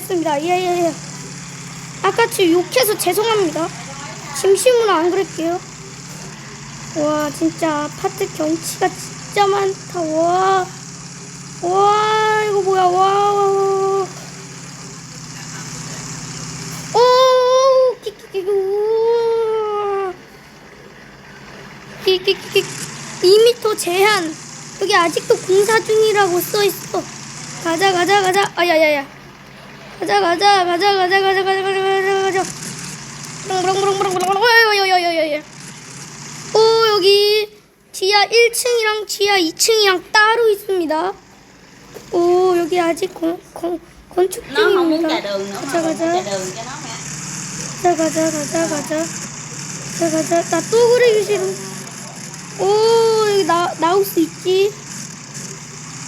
뭔가 믿었습니다. 예예예. 아까 지 욕해서 죄송합니다. 진심으로 안 그럴게요. 와 진짜 아파트 경치가 진짜 많다. 와. 와 이거 뭐야 와. 오 우와. 키키키키 2m 제한. 여기 아직도 공사 중이라고 써 있어. 가자 가자 가자. 아야야야. 가자 가자 가자 가자 가자 가자 가자 가자 가자. 오 여기 지하 1층이랑 지하 2층이랑 따로 있습니다. 오 여기 아직 건, 건, 건축 중입니다. 가자 가자 가자 가자 가자 가자 가자 가자 나 또 그리기 싫어. 오 여기 나 나올 수 있지?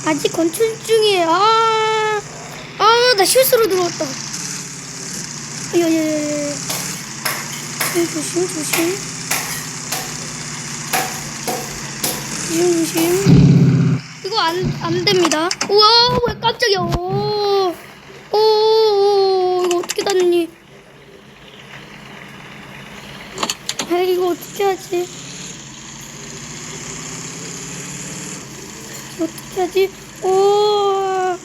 아직 건축 중이에요. 아, 아, 나 실수로 들어왔다. 야야야야. 조심 조심. 조심 조심. 이거 안 안 됩니다. 우와 왜 깜짝이야. 오, 오, 오 이거 어떻게 닫니? 아 이거 어떻게 하지? 어떻게 하지? 오.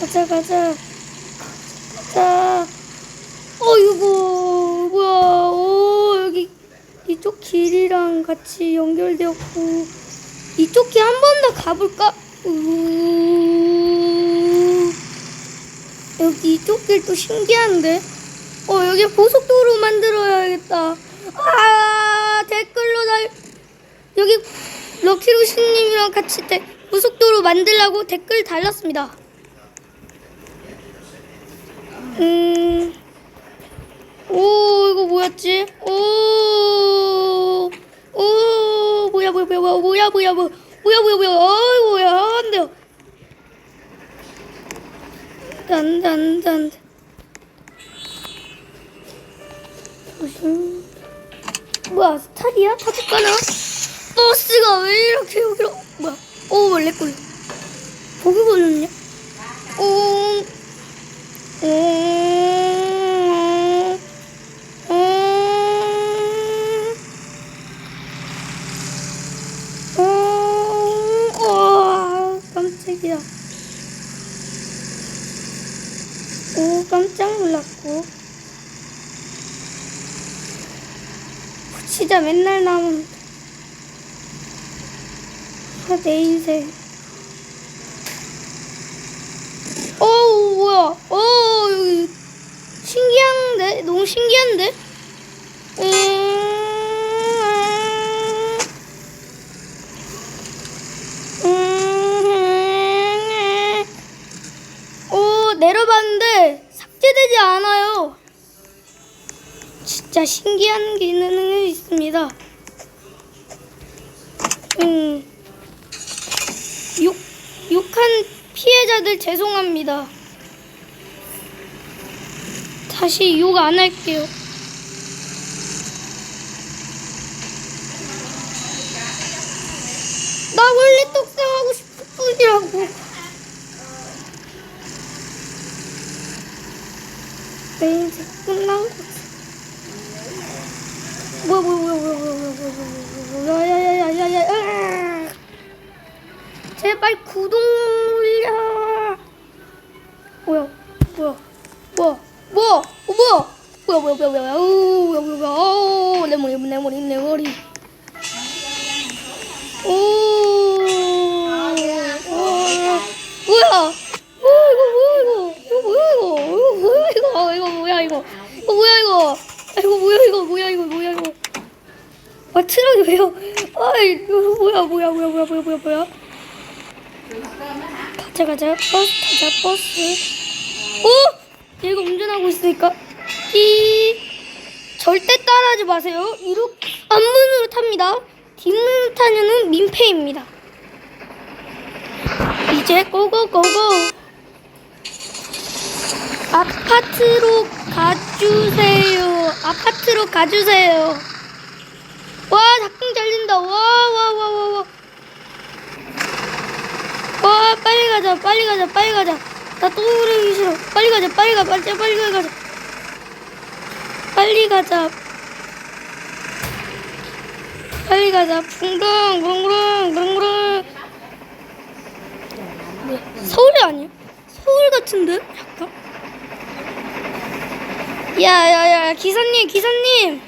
가자 가자. 가자. 어 이거 뭐야? 오 여기 이쪽 길이랑 같이 연결되었고 이쪽 길 한 번 더 가볼까? 우. 여기 이쪽 길도 신기한데? 어 여기 고속도로 만들어야겠다. 아 댓글로 달 여기 럭키로시님이랑 같이 대, 고속도로 만들라고 댓글 달렸습니다. 음, 오 이거 뭐였지? 오, 오 뭐야 뭐야 뭐야 뭐야 뭐야 뭐야 뭐야 뭐야 뭐야 어이 뭐야 안 돼요. 안 돼 안 돼 안돼. 조심. 뭐야 스타디야? 타줄까나? 버스가 왜 이렇게 여기로 뭐야? 오 원래 꿀 보기 걸렸냐? 오, 오, 오, 오, 와 깜짝이야. 오 깜짝 놀랐고. 진짜 맨날 나오는 아, 내 인생. 어, 뭐야? 어, 여기 신기한데? 너무 신기한데? 음, 음, 진짜 신기한 기능이 있습니다. 음, 욕, 욕한 피해자들 죄송합니다. 다시 욕 안 할게요. 나 원래 떡상하고 싶을 뿐이라고. 내 인생 끝난 거지. 뭐야 뭐야 뭐야 뭐야 뭐야 뭐야 뭐야 뭐야 야야야야야야 제발 구독 눌려 뭐야 뭐야 뭐야 뭐야 어, 뭐야 뭐야 뭐야 뭐야 뭐야 오 뭐야 뭐야 뭐야 오, 내 머리 내 머리 내 머리 오, 오 아 트럭이 왜요? 아이 뭐야 뭐야 뭐야 뭐야 뭐야 뭐야 뭐야? 가자 가자. 버스 타자 버스. 오 얘가 운전하고 있으니까. 이 절대 따라하지 마세요. 이렇게 앞문으로 탑니다. 뒷문으로 타면은 민폐입니다. 이제 고고고고. 아파트로 가주세요. 아파트로 가주세요. 와 작동 잘린다. 와 와 와 와와. 와 빨리 가자 빨리 가자 빨리 가자. 나또 그러기 싫어. 빨리 가자 빨리 가 빨리 빨리 가자. 빨리 가자. 빨리 가자. 붕붕 붕붕 붕붕. 서울이 아니야? 서울 같은데? 약간? 야야야 기사님 기사님.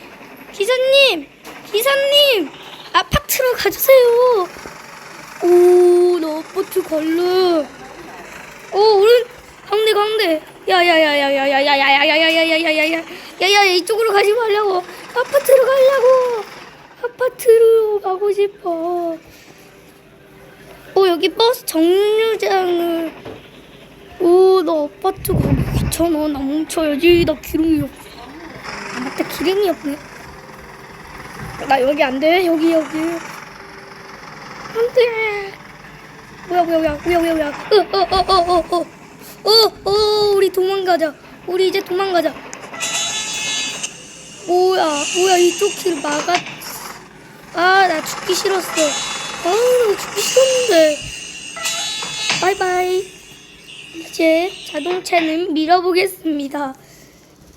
기사님 기사님 아파트로 가주세요 오나 아파트 갈래 오 오른 가운데 가운데 야야야야야야야야야야야야야야야야야 야야 이쪽으로 가지 말라고 아파트로 가려고 아파트로 가고 싶어 오 여기 버스 정류장을 오 나 아파트 가기 귀찮아 나 멈춰야지 나 기름이 없어 아 맞다 기름이 없네 나 여기 안 돼. 여기 여기. 안 돼. 뭐야 뭐야 뭐야 뭐야 뭐야 뭐야. 어어어어어어 어 어 우리 도망가자. 우리 이제 도망가자. 뭐야 뭐야 이쪽 길 막았. 아나 죽기 싫었어. 아나 죽기 싫었는데. 바이바이. 이제 자동차는 밀어보겠습니다.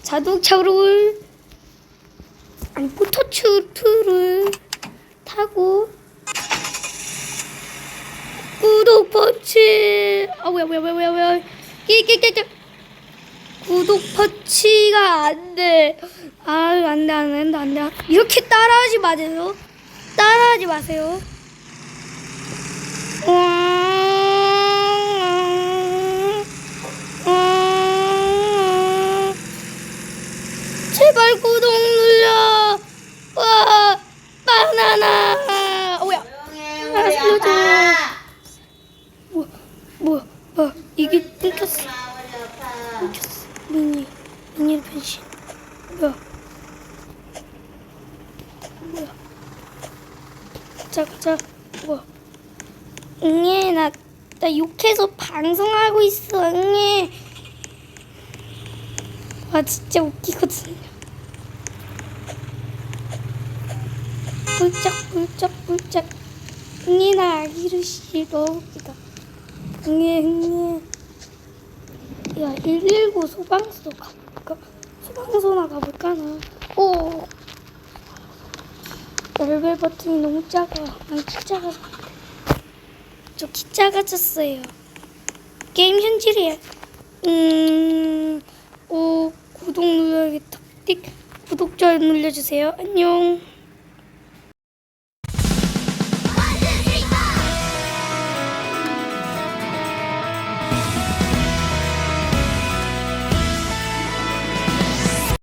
자동차를 포토츠를 타고 구독 버치. 아 뭐야 뭐야 뭐야 뭐야. 끼끼끼끼 구독 버치가 안돼. 아유 안돼 안돼 안돼 안돼. 이렇게 따라하지 마세요. 따라하지 마세요. 제발 구독 눌러 와 바나나 어, 뭐야 조용해 아, 우리 살려줘. 아빠 뭐야 뭐야 뭐야 이게 끊겼어 우리 끊겼어 미니 미니 변신. 뭐야? 뭐야? 가자 가자 뭐야? 응애 나, 나 욕해서 방송하고 있어 응애. 와 진짜 웃기거든요. 꿀짝꿀짝꿀짝 응애 나 아기르시 너무 웃기다. 응애 응 애 야, 119 소방서 가볼까? 소방서나 가볼까, 나? 오! 열벨 버튼이 너무 작아. 난키 작아서 안 돼. 저키 작아졌어요. 게임 현질이야. 음, 오, 구독 눌러야겠다. 띡. 구독, 좋아요 눌러주세요. 안녕.